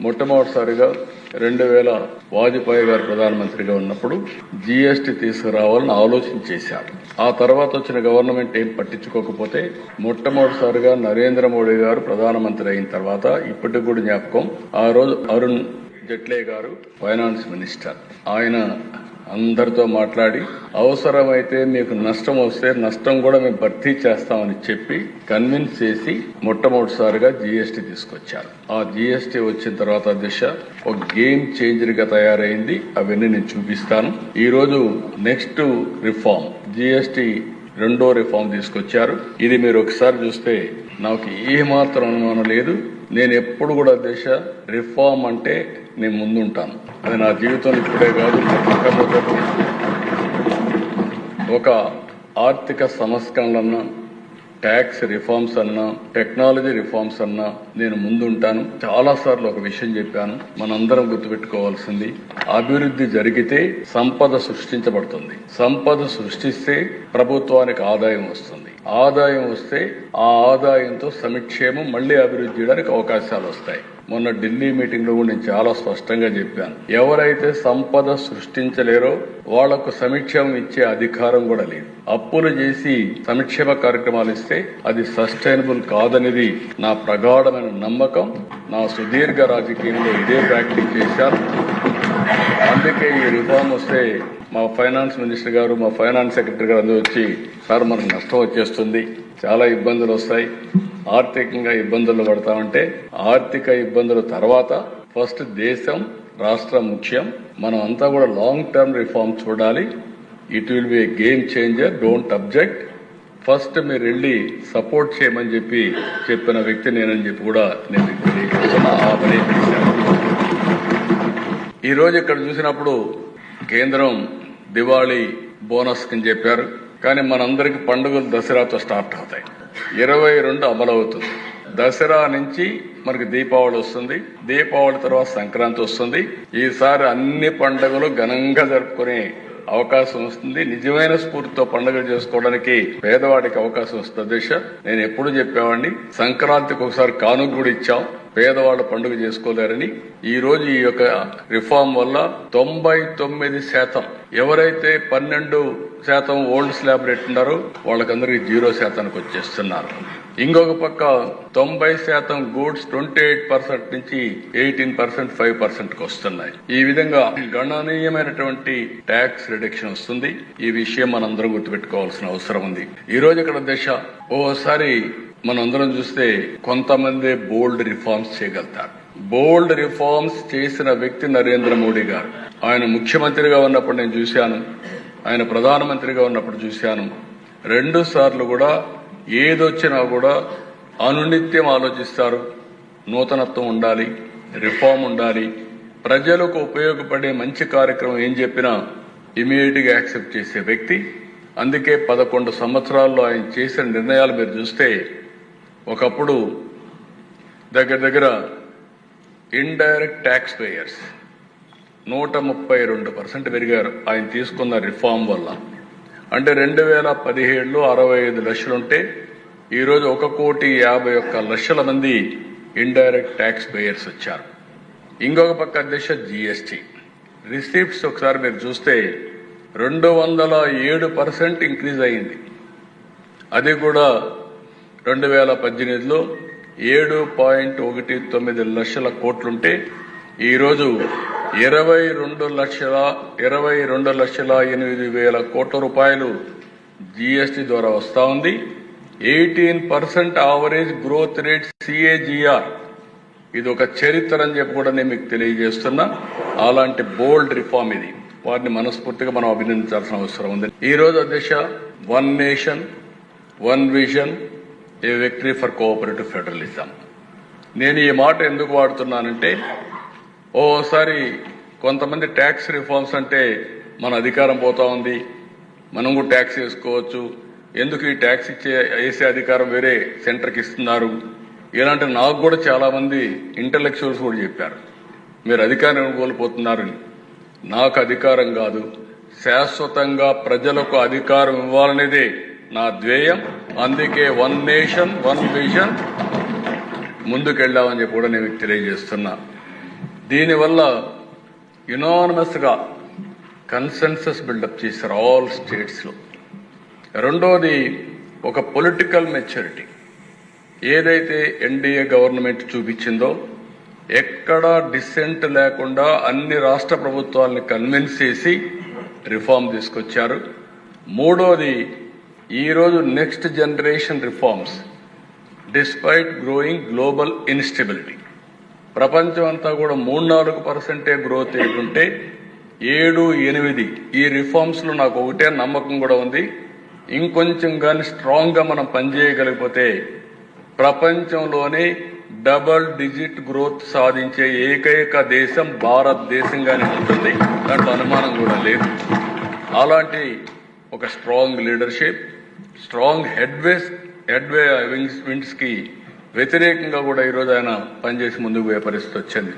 మొట్టమొదటిసారిగా రెండు వేల వాజ్పేయి గారు ప్రధానమంత్రిగా ఉన్నప్పుడు జీఎస్టీ తీసుకురావాలని ఆలోచన చేశారు. ఆ తర్వాత వచ్చిన గవర్నమెంట్ ఏం పట్టించుకోకపోతే మొట్టమొదటిసారిగా నరేంద్ర మోడీ గారు ప్రధానమంత్రి అయిన తర్వాత ఇప్పటికి కూడా జ్ఞాపకం ఆ రోజు అరుణ్ జట్లే గారు ఫైనాన్స్ మినిస్టర్. ఆయన అందరితో మాట్లాడి అవసరమైతే మీకు నష్టం వస్తే నష్టం కూడా మేము భర్తీ చేస్తామని చెప్పి కన్విన్స్ చేసి మొట్టమొదటిసారిగా జీఎస్టీ తీసుకొచ్చారు. ఆ జీఎస్టీ వచ్చిన తర్వాత దిశ ఒక గేమ్ చేంజర్గా తయారైంది. అవన్నీ నేను చూపిస్తాను. ఈ రోజు నెక్స్ట్ రిఫార్మ్ జీఎస్టీ రెండో రిఫార్మ్ తీసుకొచ్చారు. ఇది మీరు ఒకసారి చూస్తే నాకు ఏమాత్రం అనుమానం లేదు. నేను ఎప్పుడు కూడా దేశ రిఫార్మ్ అంటే నేను ముందుంటాను. అది నా జీవితం ఇప్పుడే కాదు ఒక ఆర్థిక సంస్కరణలన్నా ట్యాక్స్ రిఫార్మ్స్ అన్నా టెక్నాలజీ రిఫార్మ్స్ అన్నా నేను ముందుంటాను. చాలా సార్లు ఒక విషయం చెప్పాను మనందరం గుర్తుపెట్టుకోవాల్సింది. అభివృద్ధి జరిగితే సంపద సృష్టించబడుతుంది. సంపద సృష్టిస్తే ప్రభుత్వానికి ఆదాయం వస్తుంది. ఆదాయం వస్తే ఆ ఆదాయంతో సమిక్షేమం మళ్ళీ అభివృద్ధి చేయడానికి అవకాశాలు వస్తాయి. మొన్న ఢిల్లీ మీటింగ్లో నేను చాలా స్పష్టంగా చెప్పాను. ఎవరైతే సంపద సృష్టించలేరో వాళ్ళకు సమీక్షం ఇచ్చే అధికారం కూడా లేదు. అప్పులు చేసి సంక్షేమ కార్యక్రమాలు ఇస్తే అది సస్టైనబుల్ కాదనేది నా ప్రగాఢమైన నమ్మకం. నా సుదీర్ఘ రాజకీయంలో ఇదే ప్రాక్టీస్ చేశాను. అందుకే ఈ రిఫార్మ్ వస్తే మా ఫైనాన్స్ మినిస్టర్ గారు మా ఫైనాన్స్ సెక్రటరీ గారు అందరూ వచ్చి సార్ మనకు నష్టం వచ్చేస్తుంది. చాలా ఇబ్బందులు వస్తాయి. ఆర్థికంగా ఇబ్బందులు పడతామంటే ఆర్థిక ఇబ్బందుల తర్వాత ఫస్ట్ దేశం రాష్ట్రం ముఖ్యం. మనం అంతా కూడా లాంగ్ టర్మ్ రిఫార్మ్ చూడాలి. It will be game changer don't object first మీరు వెళ్ళి సపోర్ట్ చేయమని చెప్పి చెప్పిన వ్యక్తి నేనని చెప్పి కూడా నేను మీకు తెలియజేస్తున్నా ఆ పని ఇక్కడ చూసినప్పుడు కేంద్రం దివాళీ బోనస్ అని చెప్పారు. కానీ మనందరికి పండుగలు దసరాతో స్టార్ట్ అవుతాయి. ఇరవై రెండు అమలవుతుంది దసరా నుంచి మనకి దీపావళి వస్తుంది. దీపావళి తర్వాత సంక్రాంతి వస్తుంది. ఈసారి అన్ని పండుగలు ఘనంగా జరుపుకునే అవకాశం వస్తుంది. నిజమైన స్ఫూర్తితో పండుగలు చేసుకోవడానికి పేదవాడికి అవకాశం వస్తుంది. దిశ నేను ఎప్పుడు చెప్పేవాడిని? సంక్రాంతికి ఒకసారి కానుక కూడా ఇచ్చాం. పేదవాళ్ళు పండుగ చేసుకోలేరని ఈ రోజు ఈ యొక్క రిఫార్మ్ వల్ల తొంభై తొమ్మిది శాతం ఎవరైతే పన్నెండు శాతం ఓల్డ్ స్లాబ్ రేట్ ఉన్నారో వాళ్ళకందరికీ జీరో శాతానికి వచ్చేస్తున్నారు. ఇంకొక పక్క తొంభై శాతం గూడ్స్ ట్వంటీ ఎయిట్ పర్సెంట్ నుంచి ఎయిటీన్ పర్సెంట్ ఫైవ్ పర్సెంట్కు వస్తున్నాయి. ఈ విధంగా గణనీయమైనటువంటి ట్యాక్స్ రిడక్షన్ వస్తుంది. ఈ విషయం మనందరం గుర్తుపెట్టుకోవాల్సిన అవసరం ఉంది. ఈ రోజు ఇక్కడ దశ. ఓసారి మనందరం చూస్తే కొంతమంది బోల్డ్ రిఫార్మ్స్ చేయగలుగుతారు. బోల్డ్ రిఫార్మ్స్ చేసిన వ్యక్తి నరేంద్ర మోడీ గారు. ఆయన ముఖ్యమంత్రిగా ఉన్నప్పుడు నేను చూశాను. ఆయన ప్రధానమంత్రిగా ఉన్నప్పుడు చూశాను. రెండు సార్లు కూడా ఏదొచ్చినా కూడా అనునిత్యం ఆలోచిస్తారు. నూతనత్వం ఉండాలి రిఫార్మ్ ఉండాలి. ప్రజలకు ఉపయోగపడే మంచి కార్యక్రమం ఏం చెప్పినా ఇమీడియట్గా యాక్సెప్ట్ చేసే వ్యక్తి. అందుకే పదకొండు సంవత్సరాల్లో ఆయన చేసిన నిర్ణయాలు మీరు చూస్తే ఒకప్పుడు దగ్గర దగ్గర ఇండైరెక్ట్ ట్యాక్స్ పేయర్స్ నూట ముప్పై రెండు పర్సెంట్ పెరిగారు. ఆయన తీసుకున్న రిఫార్మ్ వల్ల. అంటే రెండు వేల పదిహేడులో అరవై ఐదు లక్షలుంటే ఈరోజు ఒక కోటి యాభై ఒక్క లక్షల మంది ఇండైరెక్ట్ ట్యాక్స్ పేయర్స్ వచ్చారు. ఇంకొక పక్క అధ్యక్ష జీఎస్టీ రిసీప్ట్స్ ఒకసారి మీరు చూస్తే రెండు వందల ఏడు పర్సెంట్ ఇంక్రీజ్ అయింది అది కూడా రెండు వేల పద్దెనిమిదిలో ఏడు పాయింట్ ఒకటి తొమ్మిది లక్షల కోట్లుంటే ఈరోజు ఇరవై రెండు లక్షల ఇరవై రెండు లక్షల ఎనిమిది వేల కోట్ల రూపాయలు జీఎస్టీ ద్వారా వస్తూ ఉంది. Eighteen percent average growth rate CAGR. ఇది ఒక చరిత్ర అని చెప్పి కూడా నేను మీకు తెలియజేస్తున్నా. అలాంటి బోల్డ్ రిఫార్మ్ ఇది. వారిని మనస్ఫూర్తిగా మనం అభినందించాల్సిన అవసరం ఉంది. ఈ రోజు అధ్యక్ష one nation one vision a victory for cooperative federalism? నేను ఈ మాట ఎందుకు వాడుతున్నానంటే ఓసారి కొంతమంది ట్యాక్స్ రిఫార్మ్స్ అంటే మన అధికారం పోతా ఉంది మనం కూడా ట్యాక్స్ వేసుకోవచ్చు. ఎందుకు ఈ ట్యాక్స్ ఇచ్చే వేసే అధికారం వేరే సెంటర్కి ఇస్తున్నారు? ఇలాంటి నాకు కూడా చాలా మంది ఇంటలెక్చువల్స్ కూడా చెప్పారు. మీరు అధికారం కోల్పోతున్నారని నాకు అధికారం కాదు. శాశ్వతంగా ప్రజలకు అధికారం ఇవ్వాలనేదే నా ధ్యేయం. అందుకే వన్ నేషన్ వన్ విజన్. ముందుకెళ్దామని చెప్పి కూడా నేను తెలియజేస్తున్నా. దీనివల్ల యునానమస్గా కన్సెన్సస్ బిల్డప్ చేశారు ఆల్ స్టేట్స్లో. రెండోది ఒక పొలిటికల్ మెచ్యూరిటీ. ఏదైతే ఎన్డీఏ గవర్నమెంట్ చూపించిందో ఎక్కడా డిసెంట్ లేకుండా అన్ని రాష్ట్ర ప్రభుత్వాలను కన్విన్స్ చేసి రిఫార్మ్ తీసుకొచ్చారు. మూడోది ఈరోజు next generation reforms despite growing global instability ప్రపంచం అంతా కూడా మూడు నాలుగు పర్సెంటే గ్రోత్ ఏంటంటే ఏడు ఎనిమిది ఈ రిఫార్మ్స్లో నాకు ఒకటే నమ్మకం కూడా ఉంది. ఇంకొంచెం కానీ స్ట్రాంగ్గా మనం పనిచేయగలిగిపోతే ప్రపంచంలోనే డబల్ డిజిట్ గ్రోత్ సాధించే ఏకైక దేశం భారతదేశంగానే ఉంటుంది. దాంట్లో అనుమానం కూడా లేదు. అలాంటి ఒక strong leadership strong headways headway wings విండ్స్కి వ్యతిరేకంగా కూడా ఈరోజు ఆయన పనిచేసి ముందుకు పోయే పరిస్థితి వచ్చింది.